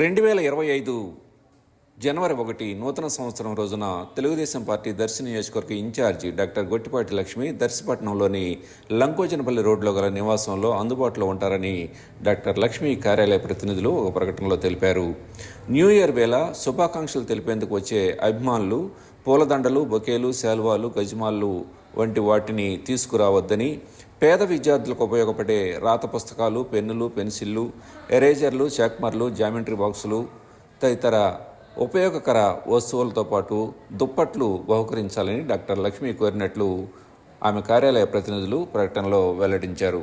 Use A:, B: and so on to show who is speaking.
A: రెండు వేల ఇరవై ఐదు జనవరి ఒకటి నూతన సంవత్సరం రోజున తెలుగుదేశం పార్టీ దర్శి నియోజకవర్గ in charge doctor Gottipati Lakshmi దర్శిపట్నంలోని Lankojanapalli రోడ్లో గల నివాసంలో అందుబాటులో ఉంటారని డాక్టర్ లక్ష్మి కార్యాలయ ప్రతినిధులు ఒక ప్రకటనలో తెలిపారు. న్యూ ఇయర్ వేళ శుభాకాంక్షలు తెలిపేందుకు వచ్చే అభిమానులు పూలదండలు బొకేలు శాల్వాలు గజమాళ్ళు వంటి వాటిని తీసుకురావద్దని పేద విద్యార్థులకు ఉపయోగపడే రాత పుస్తకాలు పెన్నులు పెన్సిళ్ళు ఎరేజర్లు చాక్మర్లు జామెంట్రీ బాక్సులు తదితర ఉపయోగకర వస్తువులతో పాటు దుప్పట్లు బహుకరించాలని డాక్టర్ లక్ష్మి కోరినట్లు ఆమె కార్యాలయ ప్రతినిధులు ప్రకటనలో వెల్లడించారు.